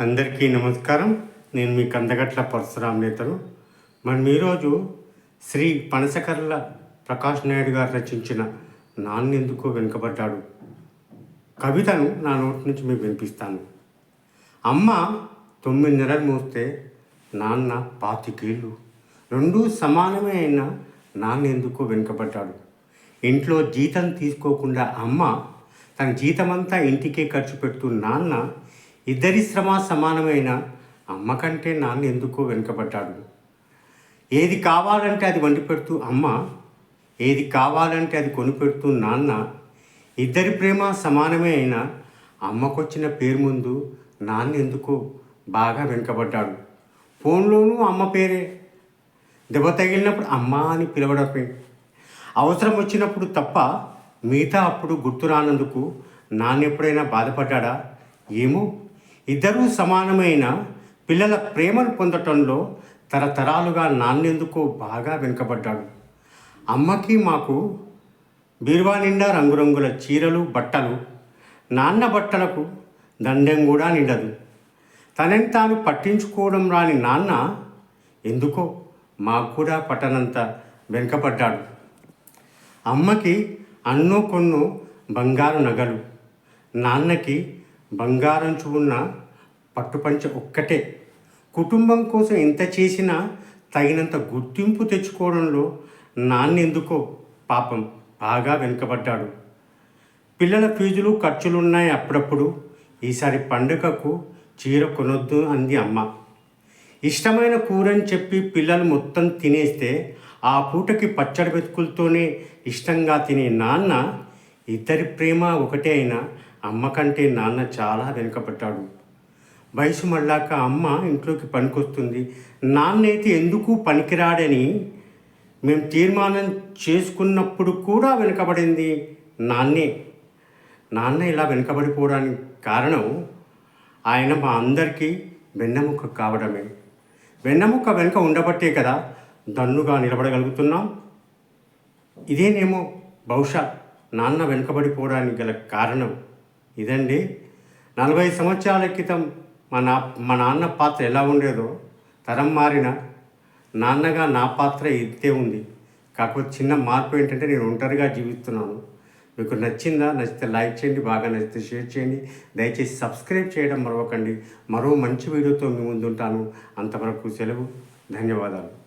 అందరికీ నమస్కారం. నేను మీ కందగట్ల పరశురామ్ నేతను. మనం ఈరోజు శ్రీ పనసకర్ల ప్రకాష్ నాయుడు గారు రచించిన నాన్నెందుకో వెనుకబడ్డాడు. కవితను నా నోటి నుంచి మీకు వినిపిస్తాను. అమ్మ తొమ్మిది నెలలు మోస్తే నాన్న పాతికేళ్ళు. రెండూ సమానమే అయినా నాన్నెందుకో వెనుకబడ్డాడు. ఇంట్లో జీతం తీసుకోకుండా అమ్మ తన జీతమంతా ఇంటికే ఖర్చు పెడుతూ నాన్న ఇద్దరి శ్రమ సమానమైన అమ్మ కంటే నాన్న ఎందుకో వెనుకబడ్డాడు. ఏది కావాలంటే అది వండి పెడుతూ అమ్మ ఏది కావాలంటే అది కొనిపెడుతూ నాన్న ఇద్దరి ప్రేమ సమానమే అయినా అమ్మకొచ్చిన పేరు ముందు నాన్న ఎందుకో బాగా వెనుకబడ్డాడు. ఫోన్లోనూ అమ్మ పేరే. దెబ్బ తగిలినప్పుడు అమ్మ అని పిలవడమే. అవసరం వచ్చినప్పుడు తప్ప మిగతా అప్పుడు గుర్తు రానందుకు నాన్న ఎప్పుడైనా బాధపడ్డా ఏమో. ఇద్దరూ సమానమైన పిల్లల ప్రేమను పొందటంలో తరతరాలుగా నాన్నెందుకో బాగా వెనుకబడ్డాడు. అమ్మకి మాకు బీరువా నిండా రంగురంగుల చీరలు బట్టలు. నాన్న బట్టలకు దండెం కూడా నిండదు. తనని తాను పట్టించుకోవడం రాని నాన్న ఎందుకో మాకు కూడా పట్టనంత వెనుకబడ్డాడు. అమ్మకి అన్నో కొన్నో బంగారు నగలు. నాన్నకి బంగారం చూన్న పట్టుపంచ ఒక్కటే. కుటుంబం కోసం ఎంత చేసినా తగినంత గుర్తింపు తెచ్చుకోవడంలో నాన్నెందుకో పాపం బాగా వెనుకబడ్డాడు. పిల్లల ఫీజులు ఖర్చులున్నాయి అప్పుడప్పుడు. ఈసారి పండుగకు చీర కొనొద్దు అంది అమ్మ. ఇష్టమైన కూరని చెప్పి పిల్లలు మొత్తం తినేస్తే ఆ పూటకి పచ్చడి వెతుకులతోనే ఇష్టంగా తినే నాన్న ఇద్దరి ప్రేమ ఒకటే అయినా అమ్మ కంటే నాన్న చాలా వెనుకబడ్డాడు. వయసు మళ్ళాక అమ్మ ఇంట్లోకి పనికొస్తుంది. నాన్నైతే ఎందుకు పనికిరాడని మేము తీర్మానం చేసుకున్నప్పుడు కూడా వెనుకబడింది నాన్నే. నాన్న ఇలా వెనుకబడిపోవడానికి కారణం ఆయన మా అందరికీ వెన్నెముక కావడమే. వెన్నెముక వెనుక ఉండబట్టే కదా దన్నుగా నిలబడగలుగుతున్నాం. ఇదేనేమో బహుశా నాన్న వెనుకబడిపోవడానికి గల కారణం. ఇదండి. నలభై సంవత్సరాల క్రితం మా నా మా నాన్న పాత్ర ఎలా ఉండేదో తరం మారిన నాన్నగా నా పాత్ర ఇంతే ఉంది. కాకపోతే చిన్న మార్పు ఏంటంటే నేను ఒంటరిగా జీవిస్తున్నాను. మీకు నచ్చిందా నచ్చితే లైక్ చేయండి బాగా నచ్చితే షేర్ చేయండి. దయచేసి సబ్స్క్రైబ్ చేయడం మరవకండి. మరో మంచి వీడియోతో మీ ముందుంటాను. అంతవరకు సెలవు ధన్యవాదాలు.